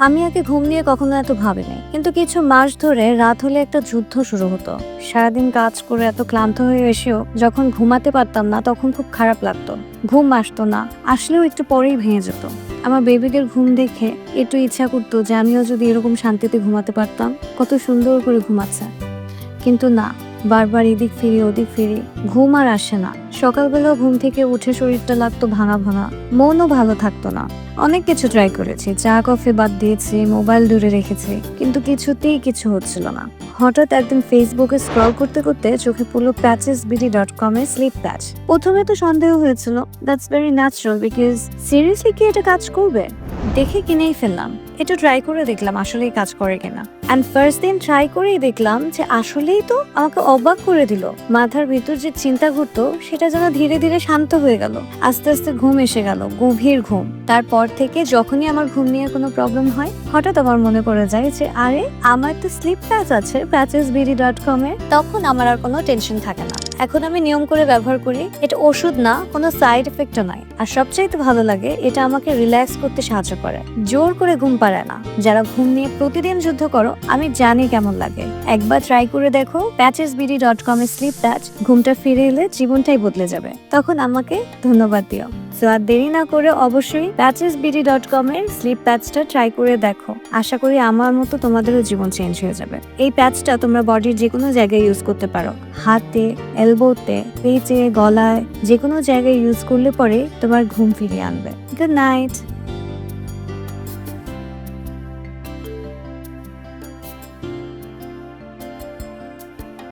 আমি আগে ঘুম নিয়ে কখনো এত ভাবিনি। কিন্তু কিছু মাস ধরে রাত হলে একটা যুদ্ধ শুরু হতো। সারাদিন কাজ করে এত ক্লান্ত হয়ে এসেও যখন ঘুমাতে পারতাম না, তখন খুব খারাপ লাগতো। ঘুম আসতো না। আসলেও একটু পরেই ভেঙে যেত। আমার বেবিদের ঘুম দেখে একটু ইচ্ছা করতো যে আমিও যদি এরকম শান্তিতে ঘুমাতে পারতাম। কত সুন্দর করে ঘুমাচ্ছে। কিন্তু না। বারবার এদিক ফিরি, ওদিক ফিরি। ঘুম আর আসে না। সকালবেলা ঘুম থেকে উঠে শরীরটা লাগতো ভাঙা ভাঙা। মনও ভালো থাকতো না। অনেক কিছু ট্রাই করেছি। চা কফি বাদ দিয়েছি মোবাইল দূরে রেখেছি। কিন্তু কিছুতেই কিছু হচ্ছিল না। হঠাৎ একদিন ফেসবুকে স্ক্রল করতে করতে চোখে পড়ল প্যাচেস বিডি ডট কম এর স্লিপ প্যাচ প্রথমে তো সন্দেহ হয়েছিল that's very natural because seriously কি এটা কাজ করবে? দেখে কিনেই ফেললাম। একটু ট্রাই করে দেখলাম আসলেই কাজ করে কিনা। অ্যান্ড ফার্স্ট দিন ট্রাই করেই দেখলাম যে আসলেই তো আমাকে অবাক করে দিল। মাথার ভিতর যে চিন্তা ঘুরতো, সেটা যেন ধীরে ধীরে শান্ত হয়ে গেল। আস্তে আস্তে ঘুম এসে গেল, গভীর ঘুম। তারপর থেকে যখনই আমার ঘুম নিয়ে কোনো প্রবলেম হয়, হঠাৎ আমার মনে পড়ে যায় যে, আরে, আমার তো স্লিপ প্যাচ আছে প্যাচেস বিডি ডট কম তখন আমার আর কোনো টেনশন থাকে না। এখন আমি নিয়ম করে ব্যবহার করি, এটা ওষুধ না, কোনো সাইড এফেক্টও নাই। আর সবচাইতে ভালো লাগে, এটা আমাকে রিল্যাক্স করতে সাহায্য করে। জোর করে ঘুম পারে না। যারা ঘুম নিয়ে প্রতিদিন যুদ্ধ করো, আমি জানি কেমন লাগে। একবার ট্রাই করে দেখো প্যাচেস বিডি ডট কম এর স্লিপ প্যাচ ঘুমটা ফিরে এলে জীবনটাই বদলে যাবে। তখন আমাকে ধন্যবাদ দিও। সো আর দেরি না করে অবশ্যই প্যাচেস বিডি ডট কম এর স্লিপ প্যাচটা ট্রাই করে দেখো। আশা করি আমার মতো তোমাদেরও জীবন চেঞ্জ হয়ে যাবে। এই প্যাচটা তোমরা বডির যে কোনো জায়গায় ইউজ করতে পারো। হাতে এলবোতে পেটে গলায় যে কোনো জায়গায় ইউজ করলে পরে তোমার ঘুম ফিরিয়ে আনবে। Good night